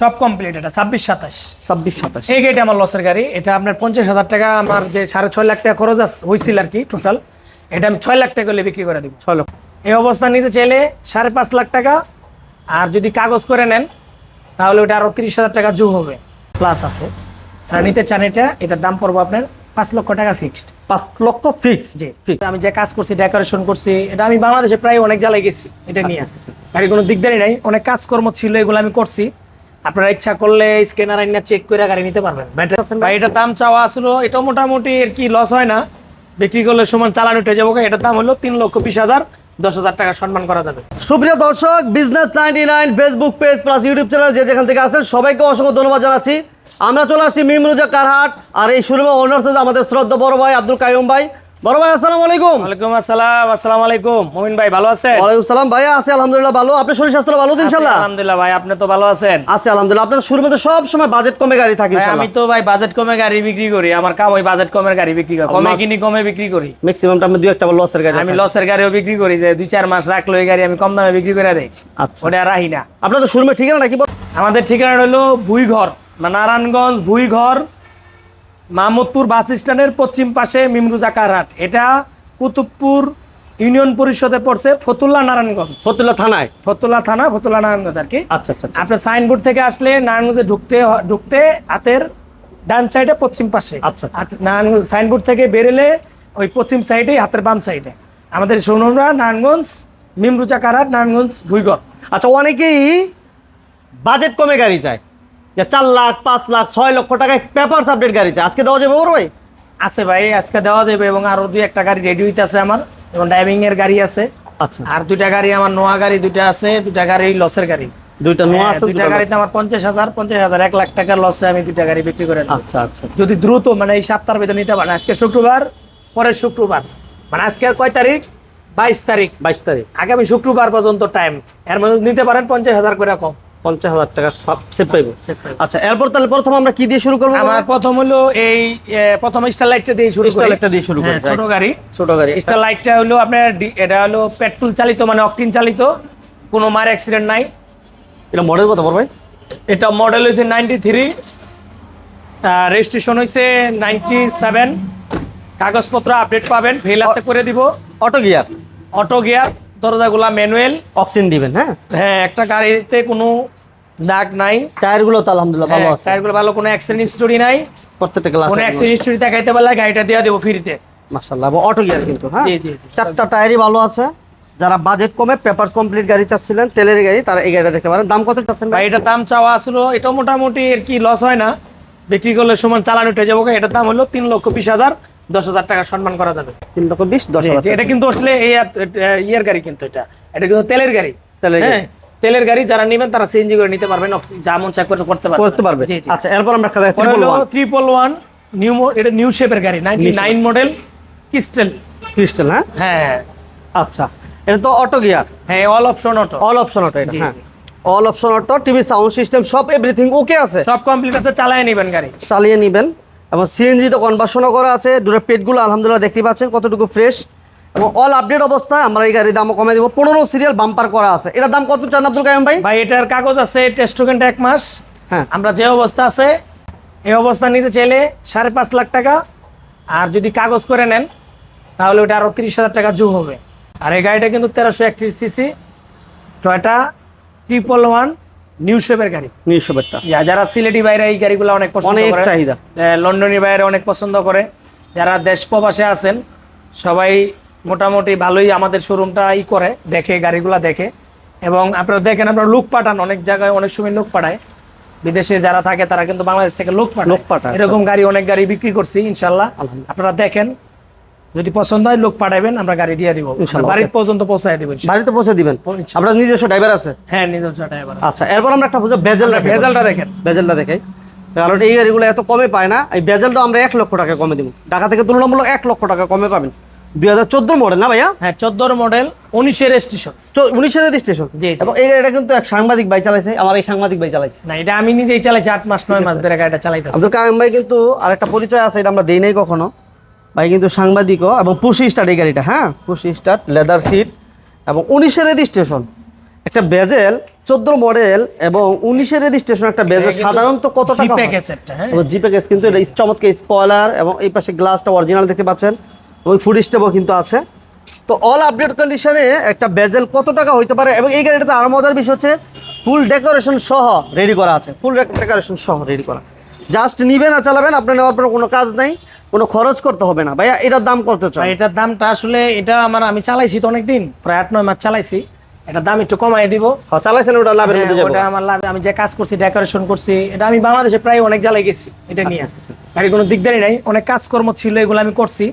সব কমপ্লিট এটা ছাব্বিশ সাতাশ। ছাব্বিশ সাতাশ। এই গাড়িটা আমার লসের গাড়ি। এটা আপনার পঞ্চাশ হাজার টাকা আমার যে সাড়ে ছয় লাখ টাকা খরচ আছে হয়েছিল আর কি টোটাল এটা আমি ছয় লাখ টাকা হলে বিক্রি করে দিব। ছয় লক্ষ এই অবস্থা নিতে চাইলে সাড়ে পাঁচ লাখ টাকা আর যদি কাগজ করে নেন তাহলে ওটা আরও তিরিশ হাজার টাকা যোগ হবে প্লাস আছে। তারা নিতে চান এটা এটার দাম পড়ব আপনার পাঁচ লক্ষ টাকা ফিক্সড পাঁচ লক্ষ ফিক্স জি আমি যে কাজ করছি ডেকোরেশন করছি এটা আমি বাংলাদেশে প্রায় অনেক জায়গায় গেছি এটা নিয়ে। গাড়ি কোনো দিকদারি নাই অনেক কাজকর্ম ছিল এগুলো আমি করছি। আপনারা ইচ্ছা করলে স্ক্যানার আইনা চেক করে গাড়ি নিতে পারবেন। ভাই এটার দাম চাওয়া আসলো এটা মোটামুটি আর কি লস হয় না। বিক্রি করলে সমান চালান উঠে যাব। এটার দাম হলো তিন লক্ষ বিশ হাজার দশ হাজার টাকা সম্মান করা যাবে। সুপ্রিয় দর্শক business ninety nine Facebook page plus YouTube channel যে যেখান থেকে আসেন সবাইকে অসংখ্য ধন্যবাদ জানাচ্ছি। আমরা চলে আসছি মিমরুজা কারহাট আর এই শোরুমে ওনার সাথে আমাদের শ্রদ্ধা বড় ভাই আব্দুল কাইম ভাই। বড় ভাই আসসালামু আলাইকুম। ওয়ালাইকুম আসসালাম আসসালামু আলাইকুম। মমিন ভাই ভালো আছেন? ওয়ালাইকুম সালাম ভাইয়া আছে আলহামদুলিল্লাহ ভালো। আপনার শরীর স্বাস্থ্য ভালো তো ইনশাল্লাহ? আলহামদুলিল্লাহ ভাই আপনি তো ভালো আছেন? আছে আলহামদুলিল্লাহ। আপনার শুরু মধ্যে সব সময় বাজেট কমে গাড়ি থাকে আমি তো ভাই বাজেট কমে গাড়ি বিক্রি করি আমার কাম ওই বাজেট কমের গাড়ি বিক্রি করি কমে কিনি কমে বিক্রি করি। ম্যাক্সিমামটা আমি দুই একটা লসের গাড়ি আমি লসের গাড়িও বিক্রি করি যে দুই চার মাস রাখল এই গাড়ি আমি কম দামে বিক্রি করে দেই। আচ্ছা। ওটা রাহি না। আপনাদের শোরুমে ঠিকানা নাকি আমাদের ঠিকানা হলো ভুইঘর মানে নারায়ণগঞ্জ ভুইঘর মাহমুদপুর বাস স্ট্যান্ডের পশ্চিম পাশে মিমরুজা কারহাট এটা কুতুবপুর ইউনিয়ন পরিষদে পড়ছে ফতুল্লা নারায়ণগঞ্জ। ফতুল্লা থানায়? ফতুল্লা থানা ফতুল্লা নারায়ণগঞ্জ আর কি। আচ্ছা আচ্ছা আচ্ছা আপনার সাইনবোর্ড থেকে আসলে নারায়ণগঞ্জে ঢুকতে ঢুকতে হাতের ডান সাইডে পশ্চিম পাশে। আচ্ছা, আচ্ছা। নারায়ণগঞ্জ সাইনবোর্ড থেকে বেরেলে ওই পশ্চিম সাইডে হাতের বাম সাইডে আমাদের সৌনমরা নারায়ণগঞ্জ মিমরুচা কারাট নারায়ণগঞ্জ ভুইগড়। আচ্ছা অনেকেই বাজেট কমে গাড়ি চায়। যে চার লাখ পাঁচ লাখ ছয় লক্ষ টাকায় পেপার আপডেট গাড়ি চায় আজকে দেওয়া যাবে বড় ভাই? আছে ভাই আজকে দেওয়া যাবে এবং আরও দুই একটা গাড়ি রেডি হইতেছে আমার এবং ড্রাইভিং এর গাড়ি আছে। আচ্ছা। আর দুইটা গাড়ি আমার নোয়া গাড়ি দুইটা আছে দুইটা গাড়ি লসের গাড়ি। দুইটা নোয়া হ্যাঁ, আছে দুইটা গাড়িতে আমার পঞ্চাশ হাজার পঞ্চাশ হাজার এক লাখ টাকার লসে আমি দুইটা গাড়ি বিক্রি করে দেব। আচ্ছা আচ্ছা যদি দ্রুত মানে এই সপ্তাহের ভিতরে নিতে পারেন আজকে শুক্রবার পরের শুক্রবার। মানে আজকে কয় তারিখ? বাইশ তারিখ। বাইশ তারিখ। আগামী শুক্রবার পর্যন্ত টাইম এর মধ্যে নিতে পারেন পঞ্চাশ হাজার করে কম। পঞ্চাশ হাজার টাকা সেভ পাইবো। আচ্ছা এরপর তাহলে প্রথম আমরা কি দিয়ে শুরু করব আমার প্রথম হলো এই প্রথম স্টার লাইটটা দিয়ে শুরু করি। Starlight টা দিয়ে শুরু করি, হ্যাঁ, ছোট গাড়ি। ছোট গাড়ি। স্টার লাইটটা হলো আপনার এটা হলো পেট্রোল চালিত মানে অকটিন চালিত। কোনো মার অ্যাক্সিডেন্ট নাই। এটা মডেল কত ভাই? এটা মডেল হয়েছে নাইনটি থ্রি রেজিস্ট্রেশন হয়েছে নাইনটি সেভেন কাগজপত্র আপডেট পাবেন ফেল আছে করে দিব। অটো গিয়ার অটো গিয়ার দরজাগুলা ম্যানুয়াল অকটেন দিবেন হ্যাঁ? হ্যাঁ একটা গাড়িতে কোনো দাগ নাই। টায়ারগুলো তো আলহামদুলিল্লাহ ভালো আছে। টায়ারগুলো ভালো কোনো অ্যাক্সিডেন্ট হিস্টোরি নাই। প্রত্যেকটা গ্লাস কোনো অ্যাক্সিডেন্ট হিস্টোরি দেখাইতে পারলে গাড়িটা দিয়ে দেবো ফ্রিতে। মাশাআল্লাহ অটো গিয়ার কিন্তু হ্যাঁ? জি জি চারটা টায়ারই ভালো আছে। যারা বাজেট কমে পেপার কমপ্লিট গাড়ি চাচ্ছিলেন তেলের গাড়ি তারা এই গাড়িটা দেখতে পারেন। দাম কত চাচ্ছেন ভাই? এটার দাম চাওয়া আসলো এটা মোটামুটি আর কি লস হয় না। বিক্রি করলে সমান চালান উঠে যাব এটার দাম হলো তিন লক্ষ বিশ হাজার। দশ হাজার টাকা সম্মান করা যাবে। তিন লক্ষ বিশ দশ হাজার এটা কিন্তু আসলে ইয়ের গাড়ি কিন্তু এটা। এটা কিন্তু তেলের গাড়ি। হ্যাঁ তেলের গাড়ি যারা নেবেন তারা সিএনজি করে নিতে পারবেন যা মন চাই করতে পারবেন। করতে পারবে। আচ্ছা এরপর আমরা ট্রিপল ওয়ান নিউ এটা নিউ শেপের গাড়ি ninety nine model crystal crystal হ্যাঁ? হ্যাঁ। আচ্ছা এটা তো অটো গিয়ার হ্যাঁ all option auto all option auto এটা হ্যাঁ। All option auto TV sound system সব এভরিথিং ওকে আছে? সব কমপ্লিট আছে চালায় নেবেন গাড়ি। চালিয়ে নেবেন। এবং সিএনজি তো কনভার্সনও করা আছে। দূরের পেটগুলো আলহামদুলিল্লাহ দেখতে পাচ্ছেন কতটুকু ফ্রেশ এবং অল আপডেট অবস্থায় আমরা এই গাড়ির দামও কমে দেবো। পনেরো সিরিয়াল বাম্পার করা আছে। এটার দাম কত চান আব্দুল কাইম ভাই? ভাই এটার কাগজ আছে টেস্ট টোকেনটা এক মাস। হ্যাঁ। আমরা যে অবস্থা আছে এই অবস্থা নিতে চাইলে সাড়ে পাঁচ লাখ টাকা। আর যদি কাগজ করে নেন তাহলে ওটা আরও তিরিশ হাজার টাকা যোগ হবে। আর এই গাড়িটা কিন্তু তেরোশো একত্রিশ CC Toyota triple one new শেপের গাড়ি। নিউশো বেডটা যারা সিলেটি বাইরে এই গাড়িগুলো অনেক পছন্দ অনেক চাহিদা। এ, বাইরে অনেক পছন্দ করে। যারা দেশ প্রবাসে আছেন সবাই মোটামুটি ভালোই আমাদের শোরুমটা ই করে দেখে গাড়িগুলা দেখে। এবং আপনারা দেখেন আপনারা লোক পাঠান অনেক জায়গায় অনেক সময় লোক পাঠায়। বিদেশে যারা থাকে তারা কিন্তু বাংলাদেশ থেকে লোক পাঠায়। লোক পাঠায়, আচ্ছা, এরকম গাড়ি অনেক গাড়ি বিক্রি করছি ইনশাল্লাহ। আপনারা দেখেন যদি পছন্দ হয় লোক পাঠাবেন আমরা গাড়ি দিয়ে দিব। বাড়ির পর্যন্ত পৌঁছায় দিব বাড়িতে পৌঁছে দিবেন। আপনার নিজস্ব ড্রাইভার আছে? হ্যাঁ নিজস্ব ড্রাইভার আচ্ছা এরপর আমরা একটা বুঝো বেজেল ভেজালটা দেখেন। বেজেলটা দেখাই কারণ এই গাড়িগুলো এত কমে পায় না এই বেজেলটা আমরা এক লক্ষ টাকা কমে দিব। ঢাকা থেকে তুলনামূলক এক লক্ষ টাকা কমে পাবেন। দুই হাজার চোদ্দোর মডেল না ভাইয়া? হ্যাঁ চোদ্দোর মডেল উনিশের স্টেশন উনিশের রেজিস্ট্রেশন জি। এবং এই গাড়িটা কিন্তু এক সাংবাদিক ভাই চালাইছে আমার এই সাংবাদিক ভাই চালাইছে। না এটা আমি নিজেই চালাইছি আট মাস নয় মাস ধরে গাড়িটা চালাইতেছি। আব্দুল কালাম ভাই কিন্তু আরেকটা পরিচয় আছে এটা আমরা দেই নাই কখনো। ভাই কিন্তু সাংবাদিকও এবং পুশি স্টার্ট এই গাড়িটা হ্যাঁ? পুশি স্টার্ট লেদার সিট এবং উনিশের রেজিস্ট্রেশন একটা বেজেল চোদ্দ মডেল এবং উনিশের রেজিস্ট্রেশন একটা বেজে সাধারণত কত টাকা জিপে তবে জিপে কেস কিন্তু এটা চমৎকার স্পয়লার এবং এই পাশে গ্লাসটা অরিজিনাল দেখতে পাচ্ছেন। এবং ফুড স্টেপও কিন্তু আছে। তো অল আপডেট কন্ডিশনে একটা বেজেল কত টাকা হইতে পারে এবং এই গাড়িটাতে আরও মজার বিষয় হচ্ছে ফুল ডেকোরেশন সহ রেডি করা আছে। ফুল ডেকোরেশন সহ রেডি করা। জাস্ট নিবেন আর চালাবেন আপনার নেওয়ার পর কোনো কাজ নাই। কোনো খরচ করতে হবে না। ভাইয়া এটার দাম কত চাই এটার দামটা আসলে এটা আমার আমি চালাইছি তো অনেকদিন প্রায় আট নয় মাস চালাইছি। এটার দাম একটু কমাই দিব। চালাইছেন ওটা লাভের হ্যাঁ, মধ্যে যাব। ওটা আমার লাভ আমি যে কাজ করছি ডেকোরেশন করছি এটা আমি বাংলাদেশে প্রায় অনেক জ্বালাই গেছি এটা নিয়ে। আচ্ছা, গাড়ি কোনো দিকদারি নাই অনেক কাজকর্ম ছিল এগুলো আমি করছি।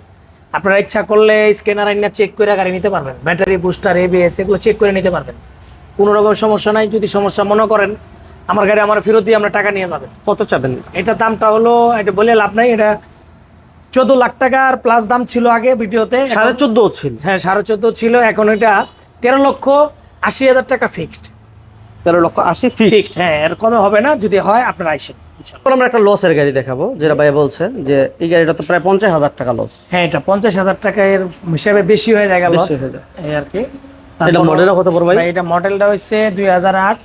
আপনারা ইচ্ছা করলে স্ক্যানার আইনা চেক করে গাড়ি নিতে পারবেন। ব্যাটারি বুস্টার এবিএস এগুলো চেক করে নিতে পারবেন। কোনো রকম সমস্যা নাই যদি সমস্যা মনে করেন আমার গাড়ি আমার ফেরত দিয়ে আমরা টাকা নিয়ে যাবেন। কত চাবেন? এটার দামটা হলো এটা বলে লাভ নাই এটা চোদ্দ লাখ টাকার প্লাস দাম ছিল আগে ভিডিওতে। সাড়ে চোদ্দ ছিল। হ্যাঁ সাড়ে চোদ্দ ছিল এখন এটা তেরো লক্ষ আশি হাজার টাকা ফিক্সড তেরো লক্ষ আশি ফিক্সড হ্যাঁ এর কমে হবে না যদি হয় আপনারা আইসেন আমরা একটা লসের গাড়ি দেখাবো যেটা ভাই বলছে যে এই গাড়িটা তো প্রায় পঞ্চাশ হাজার টাকা লস হ্যাঁ এটা পঞ্চাশ হাজার টাকা এর হিসাবে বেশি হয়ে যায় লস। এই আর কি। এটা মডেলটা কত ভাই, এটা মডেলটা হচ্ছে দুই হাজার আট।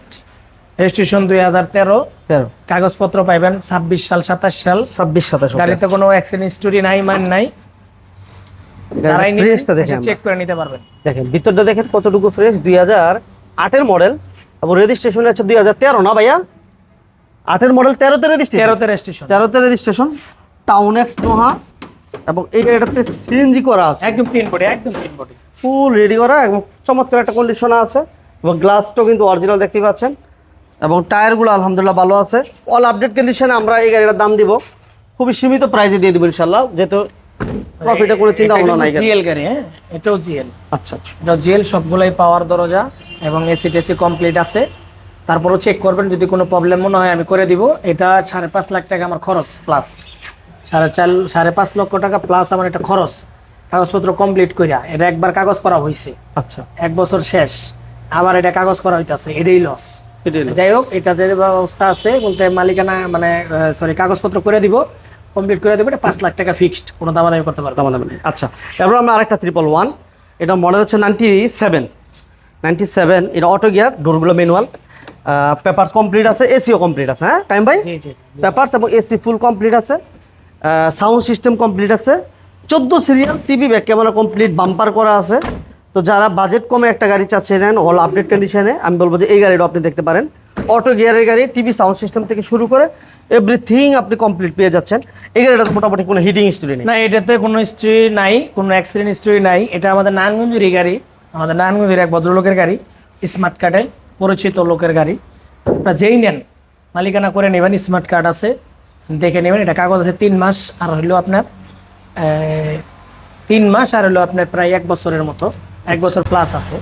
রেজিস্ট্রেশন দুই হাজার তেরো। তেরো। কাগজপত্র পাইবেন ছাব্বিশ সাল সাতাশ সাল। ছাব্বিশ সাতাশ গাড়িতে কোনো অ্যাক্সিডেন্ট হিস্টোরি নাই মান নাই। চেক করে নিতে পারবেন। দেখেন ভিতরটা দেখেন কতটুকু ফ্রেশ দুই হাজার আটের মডেল এবং রেজিস্ট্রেশন হচ্ছে দুই হাজার তেরো না ভাইয়া? আটের মডেল তেরোতে রেজিস্ট্রেশন তেরোতে রেজিস্ট্রেশন তেরোতে রেজিস্ট্রেশন টাউন এক্স নোহা এবং এই গাড়িটাতে সিএনজি করা আছে। একদম বডি একদম বডি ফুল রেডি করা এবং চমৎকার একটা কন্ডিশন আছে। এবং গ্লাসটাও কিন্তু অরিজিনাল দেখতে পাচ্ছেন। এবং টায়ারগুলো আলহামদুলিল্লাহ ভালো আছে। অল আপডেট কন্ডিশনে আমরা এই গাড়িটার দাম দিব। খুবই সীমিত প্রাইসে দিয়ে দিব ইনশাল্লাহ যেহেতু প্রফিটে কোনো চিন্তা ভাবনা নাই জিএল গাড়ি হ্যাঁ? এটাও জিএল আচ্ছা। এটা জিএল সবগুলাই পাওয়ার দরজা এবং এসি টেসি কমপ্লিট আছে। তারপরও চেক করবেন যদি কোনো প্রবলেম মনে হয় আমি করে দিব। এটা সাড়ে পাঁচ লাখ টাকা আমার খরচ প্লাস সাড়ে চার সাড়ে পাঁচ লক্ষ টাকা প্লাস আমার এটা খরচ। কাগজপত্র কমপ্লিট কইরা এটা একবার কাগজ করা হয়েছে আচ্ছা। এক বছর শেষ। আবার এটা কাগজ করা হইতাছে এটাই লস। যাই হোক এটা যে ব্যবস্থা আছে বলতে মালিকানা মানে সরি কাগজপত্র করে দিব কমপ্লিট করে দিব এটা পাঁচ লাখ টাকা ফিক্সড কোনো দামাদামি করতে পারব না। দাম দাম আচ্ছা এরপর আমরা আরেকটা ট্রিপল ওয়ান এটা মডেল হচ্ছে নাইনটি সেভেন নাইনটি সেভেন এটা অটো গিয়ার ডোরগুলো ম্যানুয়াল পেপার কমপ্লিট আছে এসিও কমপ্লিট আছে হ্যাঁ টাইম ভাই? পেপারস এবং এসি ফুল কমপ্লিট আছে সাউন্ড সিস্টেম কমপ্লিট আছে চোদ্দ serial TV back camera complete bumper করা আছে তো যারা বাজেট কমে একটা গাড়ি চাচ্ছিলেন অল আপডেট কন্ডিশনে আমি বলব যে এই গাড়িটা আপনি দেখতে পারেন। অটো গিয়ারের গাড়ি টিভি সাউন্ড সিস্টেম থেকে শুরু করে এভরিথিং আপনি কমপ্লিট পেয়ে যাচ্ছেন। এই গাড়িটা মোটামুটি কোনো হিটিং স্টোরি নেই। না, এটাতে কোনো হিস্ট্রি নাই, কোনো অ্যাক্সিডেন্ট হিস্ট্রি নাই। এটা আমাদের নারায়ণগঞ্জেরই গাড়ি, আমাদের নারায়ণগঞ্জের এক ভদ্রলোকের গাড়ি স্মার্ট কার্ডে পরিচিত লোকের গাড়ি। আপনারা যেই নেন, মালিকানা করে নেবেন স্মার্ট কার্ড আছে, দেখে নেবেন। এটা কাগজ আছে তিন মাস, আর হইল আপনার তিন মাস, আর হলো আপনার প্রায় এক বছরের মতো। এক বছর প্লাস আছে।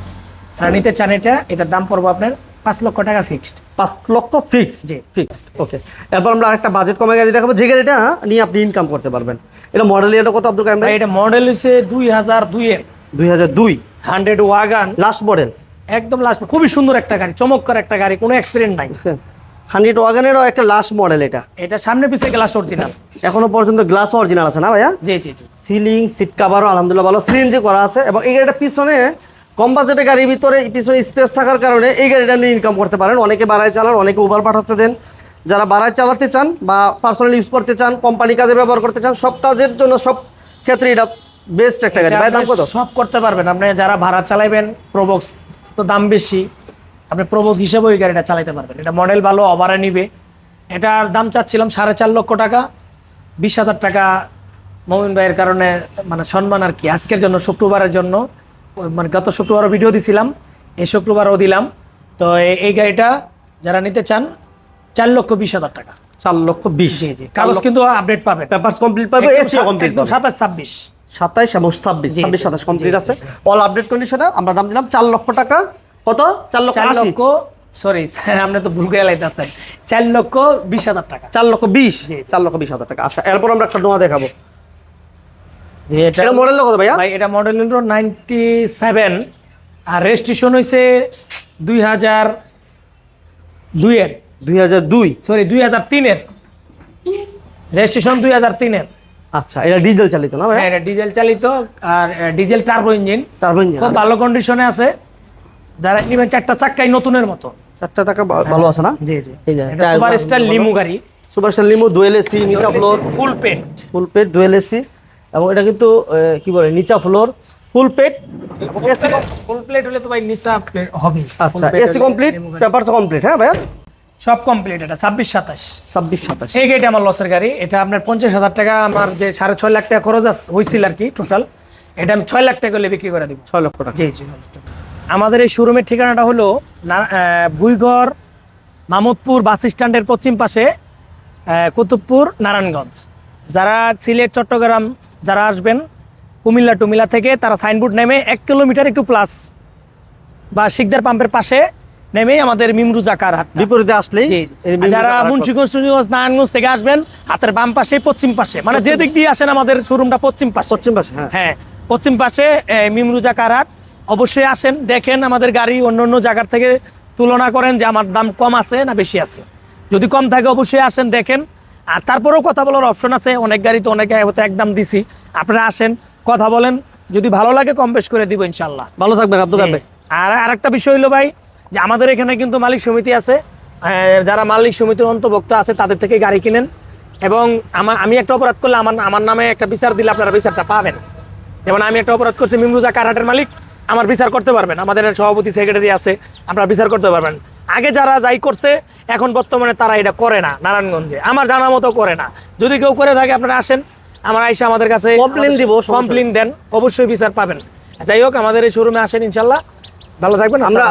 তারা নিতে চান এটা এটার দাম পড়ব আপনার পাঁচ লক্ষ টাকা ফিক্সড পাঁচ লক্ষ ফিক্স জি। ফিক্সড ওকে এরপর আমরা একটা বাজেট কমে গাড়ি দেখাবো। যে গাড়িটা নিয়ে আপনি ইনকাম করতে পারবেন। এটা মডেল এটা কত আব্দুল কাইম এটা মডেল হচ্ছে দুই হাজার দুইয়ের দুই হাজার দুই। হান্ড্রেড ওয়াগান লাস্ট মডেল একদম লাস্ট খুবই সুন্দর একটা গাড়ি চমৎকার একটা গাড়ি কোনো অ্যাক্সিডেন্ট নাই। হান্ড্রেড ওয়াগানেরও একটা লাস্ট মডেল এটা। এটা সামনে পিছে গ্লাস অরিজিনাল এখনও পর্যন্ত গ্লাস অরিজিনাল আছে না ভাইয়া? জি জি জি। সিলিং সিট কাভারও আলহামদুলিল্লাহ ভালো। সিএনজি করা আছে এবং এই গাড়িটা পিছনে কম বাজেটের গাড়ির ভিতরে পিছনে স্পেস থাকার কারণে এই গাড়িটা নিয়ে ইনকাম করতে পারেন। অনেকে বাড়ায় চালান অনেকে উবার পাঠাতে দেন। যারা বাড়ায় চালাতে চান বা পার্সোনাল ইউজ করতে চান কোম্পানি কাজে ব্যবহার করতে চান সব কাজের জন্য সব ক্ষেত্রে এটা বেস্ট একটা গাড়ি। ভাই দাম কত? সব করতে পারবেন। আপনি যারা ভাড়া চালাবেন প্রবক্স তো দাম বেশি। আপনি প্রবক্স হিসেবে ওই গাড়িটা চালাতে পারবেন। এটা মডেল ভালো ওভারে নিবে। এটার দাম চাচ্ছিলাম সাড়ে চার লক্ষ টাকা বিশ হাজার টাকা মমিন ভাইয়ের কারণে মানে সম্মান আর কি আজকের জন্য শুক্রবারের জন্য। মানে গত শুক্রবারও ভিডিও দিছিলাম এই শুক্রবারও দিলাম। তো এই গাড়িটা যারা নিতে চান চার লক্ষ বিশ হাজার টাকা। চার লক্ষ বিশ? জি জি। কাগজ কিন্তু আপডেট পাবেন। পেপারস কমপ্লিট পাবে এসিও কমপ্লিট পাবে। সাতাশ ছাব্বিশ। সাতাইশ এবং ছাব্বিশ ছাব্বিশ সাতাশ কমপ্লিট আছে। অল আপডেট কন্ডিশনে আমরা দাম দিলাম চার লক্ষ টাকা। কত? চার লক্ষ চার লক্ষ সরি আপনি তো ভুল করে লাইতেছেন। চার লক্ষ বিশ হাজার টাকা। চার লক্ষ বিশ। চার লক্ষ বিশ হাজার টাকা। আচ্ছা এরপর আমরা একটা নোয়া দেখাবো। এটা মডেল কত ভাইয়া? ভাই এটা মডেল হলো নাইনটি সেভেন আর রেজিস্ট্রেশন হয়েছে দুই হাজার দুইয়ের। দুই হাজার দুই। সরি দুই হাজার তিনের। রেজিস্ট্রেশন দুই হাজার তিনের। আচ্ছা এটা ডিজেল চালিত না ভাই হ্যাঁ এটা ডিজেল চালিত আর diesel turbo engine turbo engine খুব ভালো কন্ডিশনে আছে। যারা নেবেন চারটা চাক্কাই নতুনের মতো। চারটা টাকা ভালো আছে না? জি জি। এই যে, এটা সুপার স্টার লিমু গাড়ি। সুপারস্টার লিমো ডুয়েল এসি নিচা ফ্লোর। ফুল পেট। ফুল পেট ডুয়েল এসি। এবং এটা কিন্তু কি বলে নিচা ফ্লোর। ফুল পেট। এসি ফুল প্লেট হলে তো ভাই নিচা হবে আচ্ছা এসি কমপ্লিট? পেপারস কমপ্লিট হ্যাঁ ভাইয়া? সব কমপ্লিট এটা ছাব্বিশ সাতাশ। ছাব্বিশ সাতাশ। এই গাড়িটা আমার লসের গাড়ি। এটা আপনার পঞ্চাশ হাজার টাকা আমার যে সাড়ে ছয় লাখ টাকা খরচ আছে হয়েছিল আর কি টোটাল এটা আমি ছয় লাখ টাকা হলে বিক্রি করে দিব। ছয় লক্ষ টাকা। জি জি আমাদের এই শোরুমের ঠিকানাটা হলো ভুইগড় মামুদপুর বাস স্ট্যান্ডের পশ্চিম পাশে কুতুবপুর নারায়ণগঞ্জ। যারা সিলেট চট্টগ্রাম যারা আসবেন কুমিল্লা টুমিল্লা থেকে তারা সাইনবোর্ড নেমে এক কিলোমিটার একটু প্লাস বা শিকদার পাম্পের পাশে নেমেই আমাদের মিমরুজা কার হাট বিপরীতে বিভিন্ন যারা মুন্সিগঞ্জ টুন্সিগঞ্জ নারায়ণগঞ্জ থেকে আসবেন হাতের বাম পাশে পশ্চিম পাশে। মানে যে দিক দিয়ে আসেন আমাদের শোরুমটা পশ্চিম পাশে। পশ্চিম পাশে হ্যাঁ। হ্যাঁ পশ্চিম পাশে মিমরুজা কারাট অবশ্যই আসেন দেখেন আমাদের গাড়ি অন্য অন্য জায়গার থেকে তুলনা করেন যে আমার দাম কম আছে না বেশি আছে। যদি কম থাকে অবশ্যই আসেন দেখেন। আর তারপরেও কথা বলার অপশন আছে অনেক গাড়ি তো অনেকে হয়তো একদম দিছি। আপনারা আসেন কথা বলেন যদি ভালো লাগে কম বেশ করে দিব ইনশাল্লাহ ভালো থাকবেন আব্দুল ভাই। আর আরেকটা বিষয় হলো ভাই যে আমাদের এখানে কিন্তু মালিক সমিতি আছে। যারা মালিক সমিতির অন্তর্ভুক্ত আছে তাদের থেকে গাড়ি কিনেন। এবং আমার আমি একটা অপরাধ করলে আমার আমার নামে একটা বিচার দিলে আপনারা বিচারটা পাবেন। যেমন আমি একটা অপরাধ করছি মিমরুজা কারহাটের মালিক। আমার বিচার করতে পারবেন। আমাদের সভাপতি সেক্রেটারি আছে আপনারা বিচার করতে পারবেন। আগে যারা যাই করছে এখন বর্তমানে তারা এটা করে না নারায়ণগঞ্জে। আমার জানা মতো করে না। যদি কেউ করে থাকে আপনারা আসেন। আমার আইসা আমাদের কাছে কমপ্লেন দিব, কমপ্লেন দেন অবশ্যই বিচার পাবেন। যাই হোক আমাদের এই শোরুমে আসেন ইনশাল্লাহ। ভালো থাকবেন আমরা